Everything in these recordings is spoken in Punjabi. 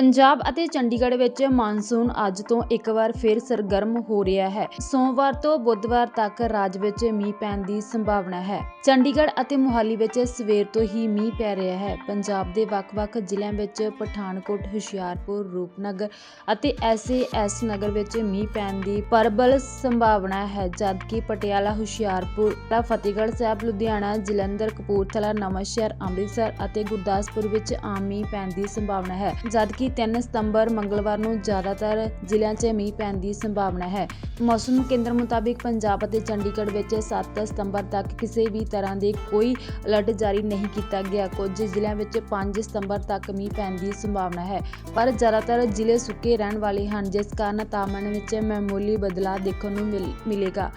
ਪੰਜਾਬ ਅਤੇ ਚੰਡੀਗੜ੍ਹ ਵਿੱਚ ਮਾਨਸੂਨ ਅੱਜ ਤੋਂ ਇੱਕ ਵਾਰ ਫਿਰ ਸਰਗਰਮ ਹੋ ਰਿਹਾ ਹੈ। ਸੋਮਵਾਰ ਤੋਂ ਬੁੱਧਵਾਰ ਤੱਕ ਰਾਜ ਵਿੱਚ ਮੀਂਹ ਪੈਣ ਦੀ ਸੰਭਾਵਨਾ ਹੈ। ਚੰਡੀਗੜ੍ਹ ਅਤੇ ਮੁਹਾਲੀ ਵਿੱਚ ਸਵੇਰ ਤੋਂ ਹੀ ਮੀਂਹ ਪੈ ਰਿਹਾ ਹੈ। ਪੰਜਾਬ ਦੇ ਵੱਖ-ਵੱਖ ਜ਼ਿਲ੍ਹਿਆਂ ਵਿੱਚ ਪਠਾਨਕੋਟ, ਹੁਸ਼ਿਆਰਪੁਰ, ਰੂਪਨਗਰ ਅਤੇ ਐਸ ਨਗਰ ਵਿੱਚ ਮੀਂਹ ਪੈਣ ਦੀ ਪ੍ਰਬਲ ਸੰਭਾਵਨਾ ਹੈ, ਜਦਕਿ ਪਟਿਆਲਾ, ਹੁਸ਼ਿਆਰਪੁਰ ਫਤਿਹਗੜ੍ਹ ਸਾਹਿਬ, ਲੁਧਿਆਣਾ, ਜਲੰਧਰ, ਕਪੂਰਥਲਾ, ਨਵਾਂਸ਼ਹਿਰ, ਅੰਮ੍ਰਿਤਸਰ ਅਤੇ ਗੁਰਦਾਸਪੁਰ ਵਿੱਚ ਆਮ ਮੀਂਹ ਪੈਣ ਦੀ ਸੰਭਾਵਨਾ ਹੈ, ਜਦਕਿ 3 ਸਤੰਬਰ ਮੰਗਲਵਾਰ ਨੂੰ ਜ਼ਿਆਦਾਤਰ ਜ਼ਿਲ੍ਹਿਆਂ 'ਚ ਮੀਂਹ ਪੈਣ ਦੀ ਸੰਭਾਵਨਾ ਹੈ। ਮੌਸਮ ਕੇਂਦਰ ਮੁਤਾਬਿਕ ਪੰਜਾਬ ਅਤੇ ਚੰਡੀਗੜ੍ਹ ਵਿੱਚ 7 ਸਤੰਬਰ ਤੱਕ ਕਿਸੇ ਵੀ ਤਰ੍ਹਾਂ ਦੇ ਕੋਈ ਅਲਰਟ ਜਾਰੀ ਨਹੀਂ ਕੀਤਾ ਗਿਆ। ਕੁਝ ਜ਼ਿਲ੍ਹਿਆਂ ਵਿੱਚ 5 ਸਤੰਬਰ ਤੱਕ ਮੀਂਹ ਪੈਣ ਦੀ ਸੰਭਾਵਨਾ ਹੈ। ਪਰ ਜ਼ਿਆਦਾਤਰ ਜ਼ਿਲ੍ਹੇ ਸੁੱਕੇ ਰਹਿਣ ਵਾਲੇ ਹਨ, ਜਿਸ ਕਾਰਨ ਤਾਪਮਾਨ ਵਿੱਚ ਮਾਮੂਲੀ ਬਦਲਾਅ ਦੇਖਣ ਨੂੰ ਮਿਲ- ਮਿਲੇਗਾ।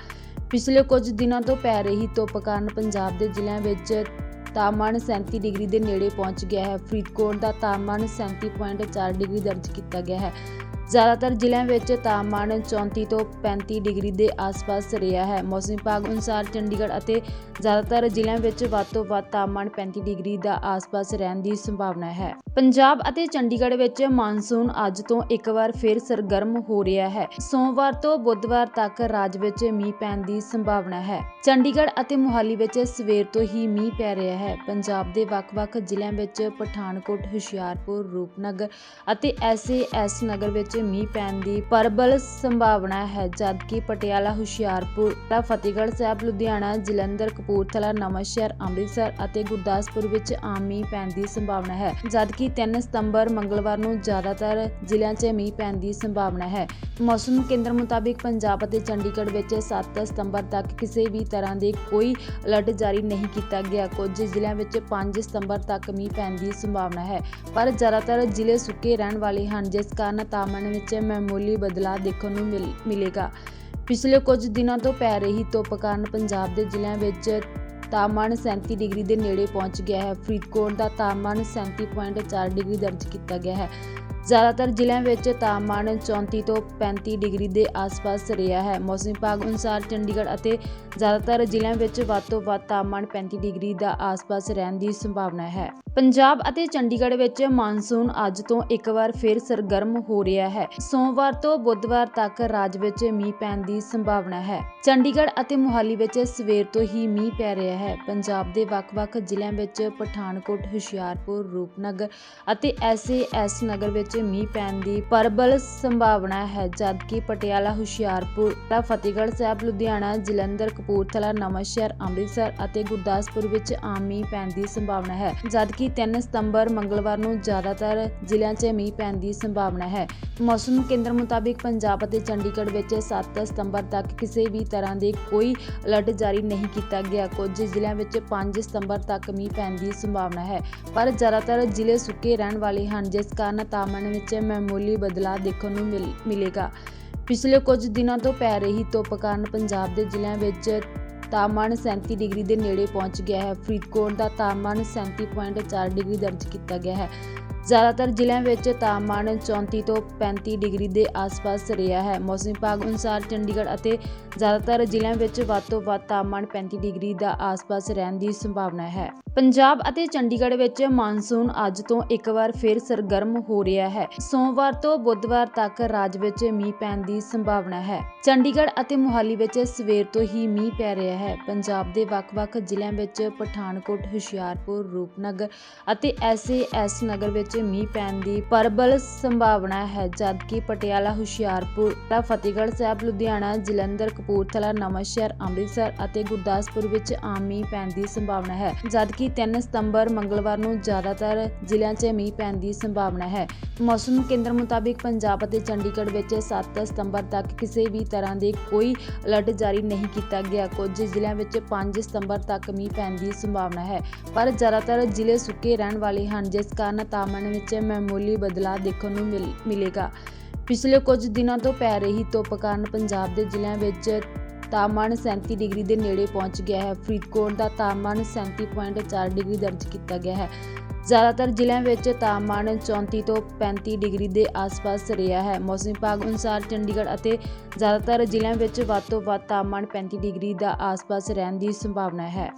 ਪਿਛਲੇ ਕੁਝ ਦਿਨਾਂ ਤੋਂ ਪੈ ਰਹੀ ਧੁੱਪ ਕਾਰਨ ਪੰਜਾਬ ਦੇ ਜ਼ਿਲ੍ਹਿਆਂ ਵਿੱਚ ਤਾਪਮਾਨ 37 ਡਿਗਰੀ ਦੇ ਨੇੜੇ ਪਹੁੰਚ ਗਿਆ ਹੈ। ਫਰੀਦਕੋਟ ਦਾ ਤਾਪਮਾਨ 37.4 ਡਿਗਰੀ ਦਰਜ ਕੀਤਾ ਗਿਆ ਹੈ। ਜ਼ਿਆਦਾਤਰ ਜ਼ਿਲ੍ਹਿਆਂ ਵਿੱਚ ਤਾਪਮਾਨ 34 ਤੋਂ 35 ਡਿਗਰੀ ਦੇ ਆਸ-ਪਾਸ ਰਿਹਾ ਹੈ। ਮੌਸਮ ਵਿਭਾਗ ਅਨੁਸਾਰ ਚੰਡੀਗੜ੍ਹ ਅਤੇ ਜ਼ਿਆਦਾਤਰ ਜ਼ਿਲ੍ਹਿਆਂ ਵਿੱਚ ਵੱਧ ਤੋਂ ਵੱਧ ਤਾਪਮਾਨ 35 ਡਿਗਰੀ ਦਾ ਆਸ-ਪਾਸ ਰਹਿਣ ਦੀ ਸੰਭਾਵਨਾ ਹੈ। ਪੰਜਾਬ ਅਤੇ ਚੰਡੀਗੜ੍ਹ ਵਿੱਚ ਮਾਨਸੂਨ ਅੱਜ ਤੋਂ ਇੱਕ ਵਾਰ ਫਿਰ ਸਰਗਰਮ ਹੋ ਰਿਹਾ ਹੈ। ਸੋਮਵਾਰ ਤੋਂ ਬੁੱਧਵਾਰ ਤੱਕ ਰਾਜ ਵਿੱਚ ਮੀਂਹ ਪੈਣ ਦੀ ਸੰਭਾਵਨਾ ਹੈ। ਚੰਡੀਗੜ੍ਹ ਅਤੇ ਮੁਹਾਲੀ ਵਿੱਚ ਸਵੇਰ ਤੋਂ ਹੀ ਮੀਂਹ ਪੈ ਰਿਹਾ ਹੈ। ਪੰਜਾਬ ਦੇ ਵੱਖ-ਵੱਖ ਜ਼ਿਲ੍ਹਿਆਂ ਵਿੱਚ ਪਠਾਨਕੋਟ, ਹੁਸ਼ਿਆਰਪੁਰ, ਰੂਪਨਗਰ ਅਤੇ ਐਸ ਨਗਰ ਵਿੱਚ ਮੀਂਹ ਪੈਣ ਦੀ ਪ੍ਰਬਲ ਸੰਭਾਵਨਾ ਹੈ, ਜਦਕਿ ਪਟਿਆਲਾ, ਹੁਸ਼ਿਆਰਪੁਰ ਦਾ ਫਤਿਹਗੜ੍ਹ ਸਾਹਿਬ, ਲੁਧਿਆਣਾ, ਜਲੰਧਰ, ਕਪੂਰਥਲਾ, ਨਵਾਂਸ਼ਹਿਰ, ਅੰਮ੍ਰਿਤਸਰ ਅਤੇ ਗੁਰਦਾਸਪੁਰ ਵਿੱਚ ਆਮ ਮੀਂਹ ਪੈਣ ਦੀ ਸੰਭਾਵਨਾ ਹੈ। ਜਦਕਿ 3 ਸਤੰਬਰ, ਮੰਗਲਵਾਰ ਨੂੰ ਜ਼ਿਆਦਾਤਰ ਜ਼ਿਲ੍ਹਿਆਂ 'ਚ ਮੀਂਹ ਪੈਣ ਦੀ ਸੰਭਾਵਨਾ ਹੈ। ਮੌਸਮ ਕੇਂਦਰ ਮੁਤਾਬਿਕ ਪੰਜਾਬ ਅਤੇ ਚੰਡੀਗੜ੍ਹ ਵਿੱਚ 7 ਸਤੰਬਰ ਤੱਕ ਕਿਸੇ ਵੀ ਤਰ੍ਹਾਂ ਦੇ ਕੋਈ ਅਲਰਟ ਜਾਰੀ ਨਹੀਂ ਕੀਤਾ ਗਿਆ। ਕੁਝ ਜ਼ਿਲ੍ਹਿਆਂ ਵਿੱਚ 5 ਸਤੰਬਰ ਤੱਕ ਮੀਂਹ ਪੈਣ ਦੀ ਸੰਭਾਵਨਾ ਹੈ। ਪਰ ਜ਼ਿਆਦਾਤਰ ਜ਼ਿਲ੍ਹੇ ਸੁੱਕੇ ਰਹਿਣ ਵਾਲੇ ਹਨ, ਜਿਸ ਕਾਰਨ ਤਾਪਮਾਨ ਵਿੱਚ ਮਾਮੂਲੀ ਬਦਲਾਅ ਦੇਖਣ ਨੂੰ ਮਿਲ- ਮਿਲੇਗਾ। ਪਿਛਲੇ ਕੁਝ ਦਿਨਾਂ ਤੋਂ ਪੈ ਰਹੀ ਧੁੱਪ ਕਾਰਨ ਪੰਜਾਬ ਦੇ ਜ਼ਿਲ੍ਹਿਆਂ ਵਿੱਚ ਤਾਪਮਾਨ 37 ਡਿਗਰੀ ਦੇ ਨੇੜੇ ਪਹੁੰਚ ਗਿਆ ਹੈ। ਫਰੀਦਕੋਟ ਦਾ ਤਾਪਮਾਨ 37.4 ਡਿਗਰੀ ਦਰਜ ਕੀਤਾ ਗਿਆ ਹੈ। ਜ਼ਿਆਦਾਤਰ ਜ਼ਿਲ੍ਹਿਆਂ ਵਿੱਚ ਤਾਪਮਾਨ 34 ਤੋਂ 35 ਡਿਗਰੀ ਦੇ ਆਸ-ਪਾਸ ਰਿਹਾ ਹੈ। ਮੌਸਮ ਵਿਭਾਗ ਅਨੁਸਾਰ ਚੰਡੀਗੜ੍ਹ ਅਤੇ ਜ਼ਿਆਦਾਤਰ ਜ਼ਿਲ੍ਹਿਆਂ ਵਿੱਚ ਵੱਧ ਤੋਂ ਵੱਧ ਤਾਪਮਾਨ 35 ਡਿਗਰੀ ਦਾ ਆਸ-ਪਾਸ ਰਹਿਣ ਦੀ ਸੰਭਾਵਨਾ ਹੈ। ਪੰਜਾਬ ਅਤੇ ਚੰਡੀਗੜ੍ਹ ਵਿੱਚ ਮਾਨਸੂਨ ਅੱਜ ਤੋਂ ਇੱਕ ਵਾਰ ਫਿਰ ਸਰਗਰਮ ਹੋ ਰਿਹਾ ਹੈ। ਸੋਮਵਾਰ ਤੋਂ ਬੁੱਧਵਾਰ ਤੱਕ ਰਾਜ ਵਿੱਚ ਮੀਂਹ ਪੈਣ ਦੀ ਸੰਭਾਵਨਾ ਹੈ। ਚੰਡੀਗੜ੍ਹ ਅਤੇ ਮੁਹਾਲੀ ਵਿੱਚ ਸਵੇਰ ਤੋਂ ਹੀ ਮੀਂਹ ਪੈ ਰਿਹਾ ਹੈ। ਪੰਜਾਬ ਦੇ ਵੱਖ-ਵੱਖ ਜ਼ਿਲ੍ਹਿਆਂ ਵਿੱਚ ਪਠਾਨਕੋਟ, ਹੁਸ਼ਿਆਰਪੁਰ, ਰੂਪਨਗਰ ਅਤੇ ਐਸ ਨਗਰ ਵਿੱਚ ਮੀਂਹ ਪੈਣ ਦੀ ਪ੍ਰਬਲ ਸੰਭਾਵਨਾ ਹੈ, ਜਦਕਿ ਪਟਿਆਲਾ, ਹੁਸ਼ਿਆਰਪੁਰ ਦਾ ਫਤਿਹਗੜ੍ਹ ਸਾਹਿਬ, ਲੁਧਿਆਣਾ, ਜਲੰਧਰ, ਕਪੂਰਥਲਾ, ਨਵਾਂਸ਼ਹਿਰ, ਅੰਮ੍ਰਿਤਸਰ ਅਤੇ ਗੁਰਦਾਸਪੁਰ ਵਿੱਚ ਆਮ ਮੀਂਹ ਪੈਣ ਦੀ ਸੰਭਾਵਨਾ ਹੈ। ਜਦਕਿ 3 ਸਤੰਬਰ, ਮੰਗਲਵਾਰ ਨੂੰ ਜ਼ਿਆਦਾਤਰ ਜ਼ਿਲ੍ਹਿਆਂ 'ਚ ਮੀਂਹ ਪੈਣ ਦੀ ਸੰਭਾਵਨਾ ਹੈ। ਮੌਸਮ ਕੇਂਦਰ ਮੁਤਾਬਿਕ ਪੰਜਾਬ ਅਤੇ ਚੰਡੀਗੜ੍ਹ ਵਿੱਚ 7 ਸਤੰਬਰ ਤੱਕ ਕਿਸੇ ਵੀ ਤਰ੍ਹਾਂ ਦੇ ਕੋਈ ਅਲਰਟ ਜਾਰੀ ਨਹੀਂ ਕੀਤਾ ਗਿਆ। ਕੁਝ ਜ਼ਿਲ੍ਹਿਆਂ ਵਿੱਚ 5 ਸਤੰਬਰ ਤੱਕ ਮੀਂਹ ਪੈਣ ਦੀ ਸੰਭਾਵਨਾ ਹੈ। ਪਰ ਜ਼ਿਆਦਾਤਰ ਜ਼ਿਲ੍ਹੇ ਸੁੱਕੇ ਰਹਿਣ ਵਾਲੇ ਹਨ, ਜਿਸ ਕਾਰਨ ਤਾਪਮਾਨ ਵਿੱਚ ਮਾਮੂਲੀ ਬਦਲਾਅ ਦੇਖਣ ਨੂੰ ਮਿਲ- ਮਿਲੇਗਾ। ਪਿਛਲੇ ਕੁਝ ਦਿਨਾਂ ਤੋਂ ਪੈ ਰਹੀ ਧੁੱਪ ਕਾਰਨ ਪੰਜਾਬ ਦੇ ਜ਼ਿਲ੍ਹਿਆਂ ਵਿੱਚ ਤਾਪਮਾਨ 37 ਡਿਗਰੀ ਦੇ ਨੇੜੇ ਪਹੁੰਚ ਗਿਆ ਹੈ। ਫਰੀਦਕੋਟ ਦਾ ਤਾਪਮਾਨ 37.4 ਡਿਗਰੀ ਦਰਜ ਕੀਤਾ ਗਿਆ ਹੈ। ਜ਼ਿਆਦਾਤਰ ਜ਼ਿਲ੍ਹਿਆਂ ਵਿੱਚ ਤਾਪਮਾਨ 34 ਤੋਂ 35 ਡਿਗਰੀ ਦੇ ਆਸ-ਪਾਸ ਰਿਹਾ ਹੈ। ਮੌਸਮ ਵਿਭਾਗ ਅਨੁਸਾਰ ਚੰਡੀਗੜ੍ਹ ਅਤੇ ਜ਼ਿਆਦਾਤਰ ਜ਼ਿਲ੍ਹਿਆਂ ਵਿੱਚ ਵੱਧ ਤੋਂ ਵੱਧ ਤਾਪਮਾਨ 35 ਡਿਗਰੀ ਦਾ ਆਸ-ਪਾਸ ਰਹਿਣ ਦੀ ਸੰਭਾਵਨਾ ਹੈ। ਪੰਜਾਬ ਅਤੇ ਚੰਡੀਗੜ੍ਹ ਵਿੱਚ ਮਾਨਸੂਨ ਅੱਜ ਤੋਂ ਇੱਕ ਵਾਰ ਫਿਰ ਸਰਗਰਮ ਹੋ ਰਿਹਾ ਹੈ। ਸੋਮਵਾਰ ਤੋਂ ਬੁੱਧਵਾਰ ਤੱਕ ਰਾਜ ਵਿੱਚ ਮੀਂਹ ਪੈਣ ਦੀ ਸੰਭਾਵਨਾ ਹੈ। ਚੰਡੀਗੜ੍ਹ ਅਤੇ ਮੁਹਾਲੀ ਵਿੱਚ ਸਵੇਰ ਤੋਂ ਹੀ ਮੀਂਹ ਪੈ ਰਿਹਾ ਹੈ। ਪੰਜਾਬ ਦੇ ਵੱਖ-ਵੱਖ ਜ਼ਿਲ੍ਹਿਆਂ ਵਿੱਚ ਪਠਾਨਕੋਟ, ਹੁਸ਼ਿਆਰਪੁਰ, ਰੂਪਨਗਰ ਅਤੇ ਐਸ ਨਗਰ ਵਿੱਚ ਮੀਂਹ ਪੈਣ ਦੀ ਪ੍ਰਬਲ ਸੰਭਾਵਨਾ ਹੈ, ਜਦਕਿ ਪਟਿਆਲਾ, ਹੁਸ਼ਿਆਰਪੁਰ ਦਾ ਫਤਿਹਗੜ੍ਹ ਸਾਹਿਬ, ਲੁਧਿਆਣਾ, ਜਲੰਧਰ, ਕਪੂਰਥਲਾ, ਨਵਾਂਸ਼ਹਿਰ, ਅੰਮ੍ਰਿਤਸਰ ਅਤੇ ਗੁਰਦਾਸਪੁਰ ਵਿੱਚ ਆਮ ਮੀਂਹ ਪੈਣ ਦੀ ਸੰਭਾਵਨਾ ਹੈ। ਜਦਕਿ 3 ਸਤੰਬਰ, ਮੰਗਲਵਾਰ ਨੂੰ ਜ਼ਿਆਦਾਤਰ ਜ਼ਿਲ੍ਹਿਆਂ 'ਚ ਮੀਂਹ ਪੈਣ ਦੀ ਸੰਭਾਵਨਾ ਹੈ। ਮੌਸਮ ਕੇਂਦਰ ਮੁਤਾਬਿਕ ਪੰਜਾਬ ਅਤੇ ਚੰਡੀਗੜ੍ਹ ਵਿੱਚ 7 ਸਤੰਬਰ ਤੱਕ ਕਿਸੇ ਵੀ ਤਰ੍ਹਾਂ ਦੇ ਕੋਈ ਅਲਰਟ ਜਾਰੀ ਨਹੀਂ ਕੀਤਾ ਗਿਆ। ਕੁਝ ਜ਼ਿਲ੍ਹਿਆਂ ਵਿੱਚ 5 ਸਤੰਬਰ ਤੱਕ ਮੀਂਹ ਪੈਣ ਦੀ ਸੰਭਾਵਨਾ ਹੈ। ਪਰ ਜ਼ਿਆਦਾਤਰ ਜ਼ਿਲ੍ਹੇ ਸੁੱਕੇ ਰਹਿਣ ਵਾਲੇ ਹਨ, ਜਿਸ ਕਾਰਨ ਤਾਪਮਾਨ ਵਿੱਚ ਮਾਮੂਲੀ ਬਦਲਾਅ ਦੇਖਣ ਨੂੰ ਮਿਲ- ਮਿਲੇਗਾ। ਪਿਛਲੇ ਕੁਝ ਦਿਨਾਂ ਤੋਂ ਪੈ ਰਹੀ ਧੁੱਪ ਕਾਰਨ ਪੰਜਾਬ ਦੇ ਜ਼ਿਲ੍ਹਿਆਂ ਵਿੱਚ ਤਾਪਮਾਨ 37 ਡਿਗਰੀ ਦੇ ਨੇੜੇ ਪਹੁੰਚ ਗਿਆ ਹੈ। ਫਰੀਦਕੋਟ ਦਾ ਤਾਪਮਾਨ 37.4 ਡਿਗਰੀ ਦਰਜ ਕੀਤਾ ਗਿਆ ਹੈ। ਜ਼ਿਆਦਾਤਰ ਜ਼ਿਲ੍ਹਿਆਂ ਵਿੱਚ ਤਾਪਮਾਨ 34 ਤੋਂ 35 ਡਿਗਰੀ ਦੇ ਆਸ-ਪਾਸ ਰਿਹਾ ਹੈ। ਮੌਸਮ ਵਿਭਾਗ ਅਨੁਸਾਰ ਚੰਡੀਗੜ੍ਹ ਅਤੇ ਜ਼ਿਆਦਾਤਰ ਜ਼ਿਲ੍ਹਿਆਂ ਵਿੱਚ ਵੱਧ ਤੋਂ ਵੱਧ ਤਾਪਮਾਨ 35 ਡਿਗਰੀ ਦਾ ਆਸ-ਪਾਸ ਰਹਿਣ ਦੀ ਸੰਭਾਵਨਾ ਹੈ।